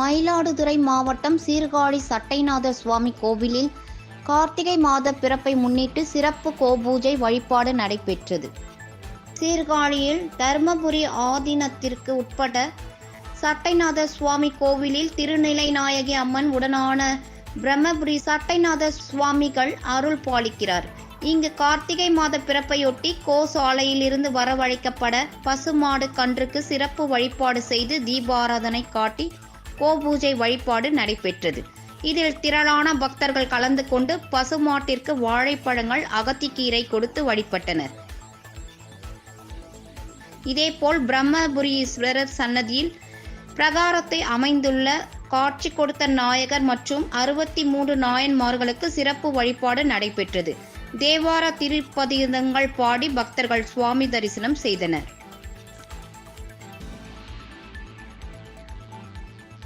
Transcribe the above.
மயிலாடுதுறை மாவட்டம் சீர்காழி சட்டைநாதர் சுவாமி கோவிலில் கார்த்திகை மாத பிறப்பை முன்னிட்டு சிறப்பு கோபூஜை வழிபாடு நடைபெற்றது. சீர்காழியில் தர்மபுரி ஆதீனத்திற்கு உட்பட்ட சட்டைநாதர் சுவாமி கோவிலில் திருநிலைநாயகி அம்மன் உடனான பிரம்மபுரி சட்டைநாதர் சுவாமிகள் அருள் பாலிக்கிறார். இங்கு கார்த்திகை மாத பிறப்பையொட்டி கோசாலையிலிருந்து வரவழைக்கப்பட பசுமாடு கன்றுக்கு சிறப்பு வழிபாடு செய்து தீபாராதனை காட்டி கோபூஜை வழிபாடு நடைபெற்றது. இதில் திரளான பக்தர்கள் கலந்து கொண்டு பசுமாட்டிற்கு வாழைப்பழங்கள் அகத்திக்கீரை கொடுத்து வழிபட்டனர். இதேபோல் பிரம்மபுரீஸ்வரர் சன்னதியில் பிரகாரத்தை அமைந்துள்ள காட்சி கொடுத்த நாயகர் மற்றும் அறுபத்தி மூன்று நாயன்மார்களுக்கு சிறப்பு வழிபாடு நடைபெற்றது. தேவார திருப்பதிகங்கள் பாடி பக்தர்கள் சுவாமி தரிசனம் செய்தனர்.